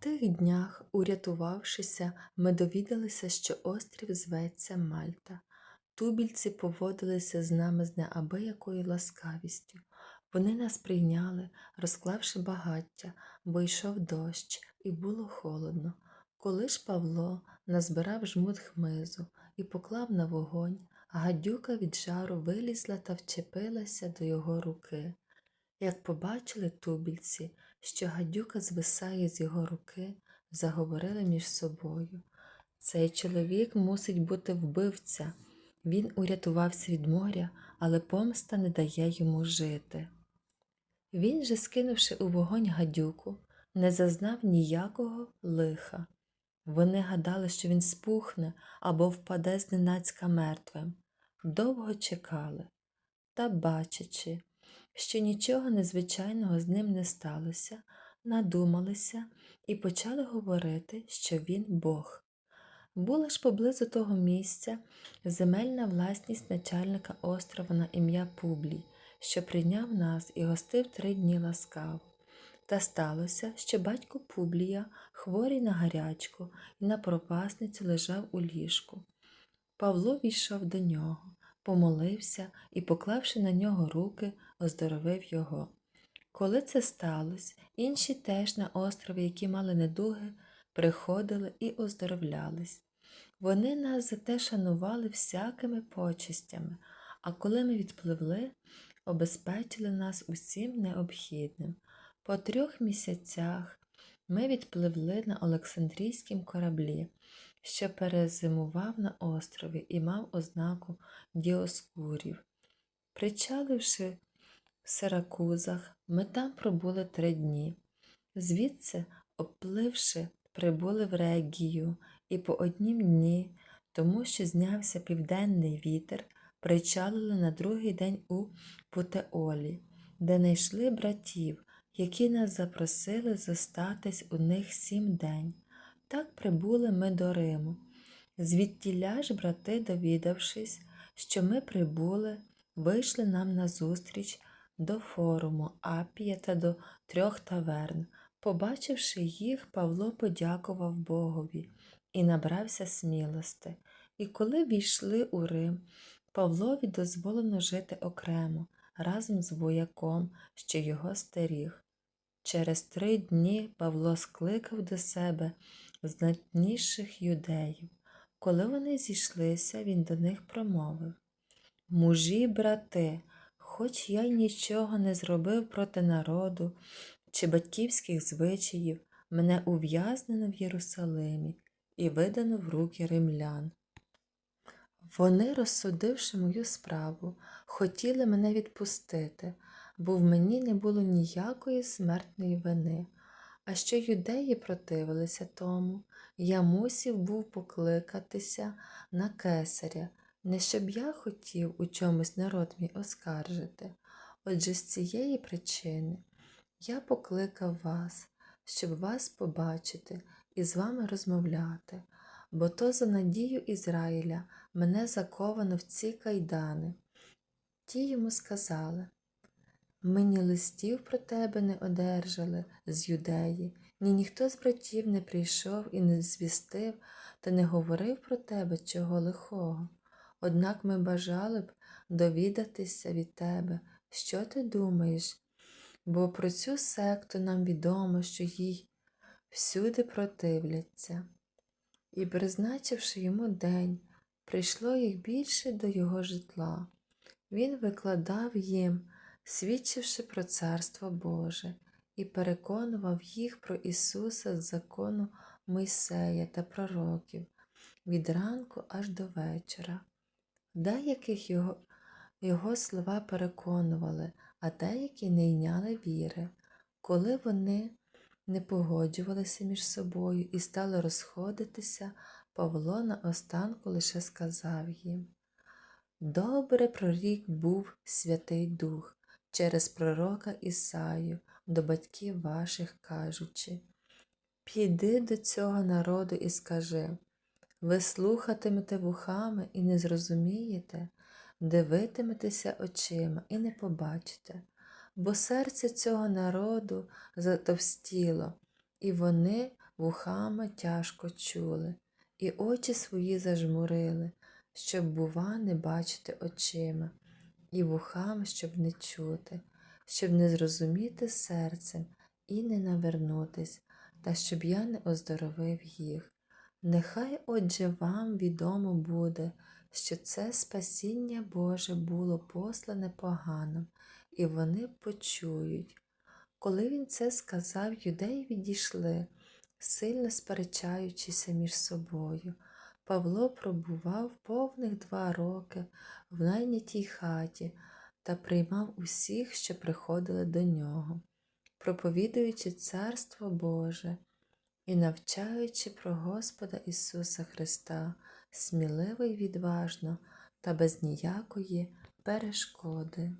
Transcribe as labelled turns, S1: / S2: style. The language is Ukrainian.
S1: тих днях, урятувавшися, ми довідалися, що острів зветься Мальта. Тубільці поводилися з нами з неабиякою ласкавістю. Вони нас прийняли, розклавши багаття, бо йшов дощ, і було холодно. Коли ж Павло назбирав жмут хмизу і поклав на вогонь, гадюка від жару вилізла та вчепилася до його руки. Як побачили тубільці, що гадюка звисає з його руки, заговорили між собою. Цей чоловік мусить бути вбивця. Він урятувався від моря, але помста не дає йому жити. Він же, скинувши у вогонь гадюку, не зазнав ніякого лиха. Вони гадали, що він спухне або впаде зненацька мертвим. Довго чекали, та, бачачи, що нічого незвичайного з ним не сталося, надумалися і почали говорити, що він Бог. Була ж поблизу того місця земельна власність начальника острова на ім'я Публій, що прийняв нас і гостив три дні ласкаво. Та сталося, що батько Публія, хворий на гарячку і на пропасницю лежав у ліжку. Павло війшов до нього, помолився і, поклавши на нього руки, оздоровив його. Коли це сталося, інші теж на острові, які мали недуги, приходили і оздоровлялись. Вони нас за те шанували всякими почестями, а коли ми відпливли, обезпечили нас усім необхідним. По трьох місяцях ми відпливли на Олександрійськім кораблі, що перезимував на острові і мав ознаку діоскурів. Причаливши в Сиракузах, ми там пробули три дні. Звідси, обпливши, прибули в Регію і по однім дні, тому що знявся південний вітер, причалили на другий день у Путеолі, де знайшли братів, які нас запросили зостатись у них сім день. Так прибули ми до Риму. Звідтіля ж брати, довідавшись, що ми прибули, вийшли нам назустріч до форуму Апія та до трьох таверн. Побачивши їх, Павло подякував Богові і набрався смілости. І коли війшли у Рим, Павлові дозволено жити окремо, разом з вояком, що його стеріг. Через три дні Павло скликав до себе знатніших юдеїв. Коли вони зійшлися, він до них промовив Мужі, брати, хоч я й нічого не зробив проти народу чи батьківських звичаїв, мене ув'язнено в Єрусалимі і видано в руки римлян. Вони, розсудивши мою справу, хотіли мене відпустити, бо в мені не було ніякої смертної вини. А що юдеї противилися тому, я мусів був покликатися на кесаря, не щоб я хотів у чомусь народ мій оскаржити. Отже, з цієї причини я покликав вас, щоб вас побачити і з вами розмовляти, бо то за надію Ізраїля мене заковано в ці кайдани. Ті йому сказали ми ні листів про тебе не одержали з юдеї, ні ніхто з братів не прийшов і не звістив та не говорив про тебе чого лихого. Однак ми бажали б довідатися від тебе, що ти думаєш, бо про цю секту нам відомо, що їй всюди противляться. І, призначивши йому день, прийшло їх більше до його житла. Він викладав їм, свідчивши про Царство Боже, і переконував їх про Ісуса з закону Мойсея та пророків від ранку аж до вечора. Деяких його, його слова переконували, а деякі не йняли віри. Коли вони не погоджувалися між собою і стали розходитися, Павло на останку лише сказав їм Добре прорік був Святий Дух через пророка Ісаю до батьків ваших кажучи. Піди до цього народу і скажи ви слухатимете вухами і не зрозумієте, дивитиметеся очима і не побачите, бо серце цього народу затовстіло, і вони вухами тяжко чули, і очі свої зажмурили, щоб, бува, не бачити очима, і вухами, щоб не чути, щоб не зрозуміти серцем і не навернутись, та щоб я не оздоровив їх. Нехай отже вам відомо буде, що це спасіння Боже було послане поганим, і вони почують. Коли він це сказав, юдеї відійшли, сильно сперечаючися між собою. Павло пробував повних два роки в найнятій хаті та приймав усіх, що приходили до нього, проповідуючи Царство Боже і навчаючи про Господа Ісуса Христа сміливо й відважно та без ніякої перешкоди.